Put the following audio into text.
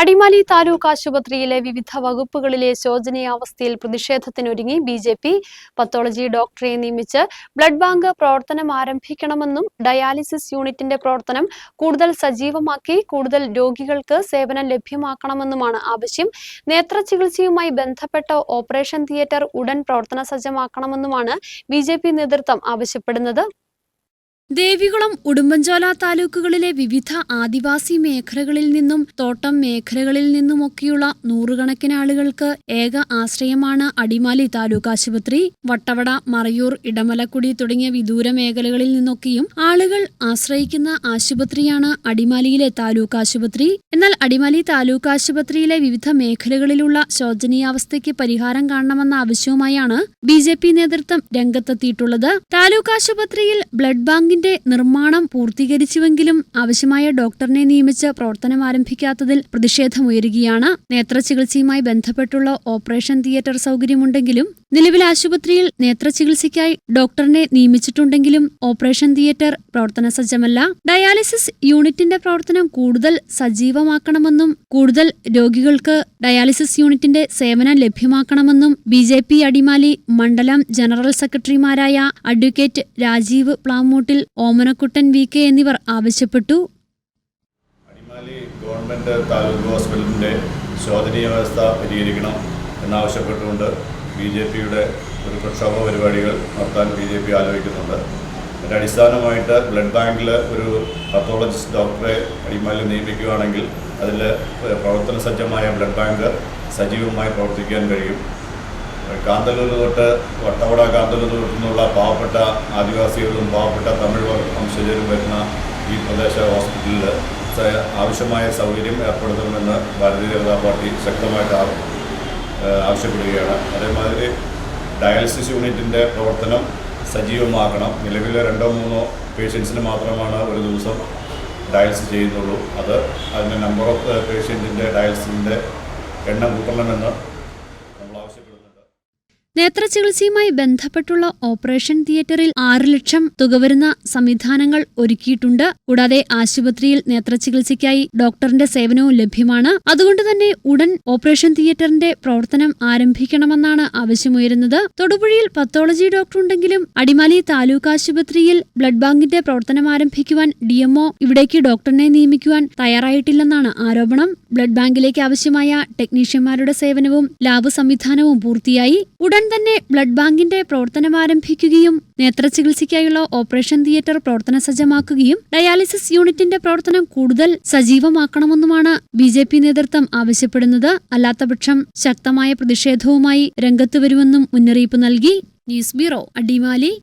അടിമാലി താലൂക്ക് ആശുപത്രിയിലെ വിവിധ വകുപ്പുകളിലെ ശോചനീയാവസ്ഥയിൽ പ്രതിഷേധത്തിനൊരുങ്ങി ബി ജെ പി. പത്തോളജി ഡോക്ടറെ നിയമിച്ച് ബ്ലഡ് ബാങ്ക് പ്രവർത്തനം ആരംഭിക്കണമെന്നും ഡയാലിസിസ് യൂണിറ്റിന്റെ പ്രവർത്തനം കൂടുതൽ സജീവമാക്കി കൂടുതൽ രോഗികൾക്ക് സേവനം ലഭ്യമാക്കണമെന്നുമാണ് ആവശ്യം. നേത്ര ചികിത്സയുമായി ബന്ധപ്പെട്ട ഓപ്പറേഷൻ തിയേറ്റർ ഉടൻ പ്രവർത്തന സജ്ജമാക്കണമെന്നുമാണ് ബി നേതൃത്വം ആവശ്യപ്പെടുന്നത്. ദേവികുളം ഉടുമ്പൻചോല താലൂക്കുകളിലെ വിവിധ ആദിവാസി മേഖലകളിൽ നിന്നും തോട്ടം മേഖലകളിൽ നിന്നുമൊക്കെയുള്ള നൂറുകണക്കിന് ആളുകൾക്ക് ഏക ആശ്രയമാണ് അടിമാലി താലൂക്ക് ആശുപത്രി വട്ടവട മറയൂർ ഇടമലക്കുടി തുടങ്ങിയ വിദൂര മേഖലകളിൽ നിന്നൊക്കെയും ആളുകൾ ആശ്രയിക്കുന്ന ആശുപത്രിയാണ് അടിമാലിയിലെ താലൂക്ക് ആശുപത്രി. എന്നാൽ അടിമാലി താലൂക്ക് ആശുപത്രിയിലെ വിവിധ മേഖലകളിലുള്ള ശോചനീയാവസ്ഥയ്ക്ക് പരിഹാരം കാണണമെന്ന ആവശ്യവുമായാണ് ബി നേതൃത്വം രംഗത്തെത്തിയിട്ടുള്ളത്. താലൂക്ക് ആശുപത്രിയിൽ ബ്ലഡ് ബാങ്കിന്റെ നിർമ്മാണം പൂർത്തീകരിച്ചുവെങ്കിലും ആവശ്യമായ ഡോക്ടറിനെ നിയമിച്ച് പ്രവർത്തനം ആരംഭിക്കാത്തതിൽ പ്രതിഷേധമുയരുകയാണ്. നേത്രചികിത്സയുമായി ബന്ധപ്പെട്ടുള്ള ഓപ്പറേഷൻ തിയേറ്റർ സൗകര്യമുണ്ടെങ്കിലും നിലവിൽ ആശുപത്രിയിൽ നേത്രചികിത്സയ്ക്കായി ഡോക്ടറിനെ നിയമിച്ചിട്ടുണ്ടെങ്കിലും ഓപ്പറേഷൻ തിയേറ്റർ പ്രവർത്തന സജ്ജമല്ല. ഡയാലിസിസ് യൂണിറ്റിന്റെ പ്രവർത്തനം കൂടുതൽ സജീവമാക്കണമെന്നും കൂടുതൽ രോഗികൾക്ക് ഡയാലിസിസ് യൂണിറ്റിന്റെ സേവനം ലഭ്യമാക്കണമെന്നും ബി ജെ പി അടിമാലി മണ്ഡലം ജനറൽ സെക്രട്ടറിമാരായ advocate Rajeev Plamoottil Omanakuttan V K എന്നിവർ ആവശ്യപ്പെട്ടു. അടിമാലി ഗവൺമെന്റ് താലൂക്ക് ഹോസ്പിറ്റലിന്റെ ശോധനീയ വ്യവസ്ഥ പരിഹരിക്കണം എന്നാവശ്യപ്പെട്ടുകൊണ്ട് ബി ജെ പിയുടെ ഒരു പ്രക്ഷോഭ പരിപാടികൾ നടത്താൻ ബി ജെ പി ആലോചിക്കുന്നുണ്ട്. അതിന്റെ അടിസ്ഥാനമായിട്ട് ബ്ലഡ് ബാങ്കിൽ ഒരു പത്തോളജിസ്റ്റ് ഡോക്ടറെ അടിമാലിൽ നിയമിക്കുകയാണെങ്കിൽ അതിൽ പ്രവർത്തന സജ്ജമായ ബ്ലഡ് ബാങ്ക് സജീവമായി പ്രവർത്തിക്കാൻ കഴിയും. കാന്തല്ലൂർ തൊട്ട് വട്ടവട കാന്തല്ലൂർ തൊട്ട് നിന്നുള്ള പാവപ്പെട്ട ആദിവാസികളും പാവപ്പെട്ട തമിഴ് വംശജരും വരുന്ന ഈ പ്രദേശ ഹോസ്പിറ്റലിൽ ആവശ്യമായ സൗകര്യം ഏർപ്പെടുത്തണമെന്ന് ഭാരതീയ ജനതാ പാർട്ടി ശക്തമായിട്ട് ആവശ്യപ്പെടുകയാണ്. അതേമാതിരി ഡയാലിസിസ് യൂണിറ്റിന്റെ പ്രവർത്തനം സജീവമാക്കണം. നിലവിൽ രണ്ടോ മൂന്നോ പേഷ്യൻസിന് മാത്രമാണ് ഒരു ദിവസം ഡയാലിസിസ് ചെയ്യുന്നുള്ളൂ. അത് അതിന്റെ നമ്പർ ഓഫ് പേഷ്യന്റിന്റെ ഡയാലിസിന്റെ എണ്ണം കൂട്ടണമെന്ന് നേത്രചികിത്സയുമായി ബന്ധപ്പെട്ടുള്ള ഓപ്പറേഷൻ തിയേറ്ററിൽ ആറ് ലക്ഷം തുക വരുന്ന സംവിധാനങ്ങൾ ഒരുക്കിയിട്ടുണ്ട്. കൂടാതെ ആശുപത്രിയിൽ നേത്രചികിത്സയ്ക്കായി ഡോക്ടറിന്റെ സേവനവും ലഭ്യമാണ്. അതുകൊണ്ട് തന്നെ ഉടൻ ഓപ്പറേഷൻ തിയേറ്ററിന്റെ പ്രവർത്തനം ആരംഭിക്കണമെന്നാണ് ആവശ്യമുയരുന്നത്. തൊടുപുഴയിൽ പത്തോളജി ഡോക്ടർ ഉണ്ടെങ്കിലും അടിമാലി താലൂക്ക് ആശുപത്രിയിൽ ബ്ലഡ് ബാങ്കിന്റെ പ്രവർത്തനം ആരംഭിക്കുവാൻ ഡിഎംഒ ഇവിടേക്ക് ഡോക്ടറിനെ നിയമിക്കുവാൻ തയ്യാറായിട്ടില്ലെന്നാണ് ആരോപണം. ബ്ലഡ് ബാങ്കിലേക്ക് ആവശ്യമായ ടെക്നീഷ്യന്മാരുടെ സേവനവും ലാബ് സംവിധാനവും പൂർത്തിയായി. ഉടൻ തന്നെ ബ്ലഡ് ബാങ്കിന്റെ പ്രവർത്തനം ആരംഭിക്കുകയും നേത്രചികിത്സയ്ക്കായുള്ള ഓപ്പറേഷൻ തിയേറ്റർ പ്രവർത്തന സജ്ജമാക്കുകയും ഡയാലിസിസ് യൂണിറ്റിന്റെ പ്രവർത്തനം കൂടുതൽ സജീവമാക്കണമെന്നുമാണ് ബി ജെ പി നേതൃത്വം ആവശ്യപ്പെടുന്നത്. അല്ലാത്തപക്ഷം ശക്തമായ പ്രതിഷേധവുമായി രംഗത്തുവരുമെന്നും മുന്നറിയിപ്പ് നൽകി. News bureau Adimali.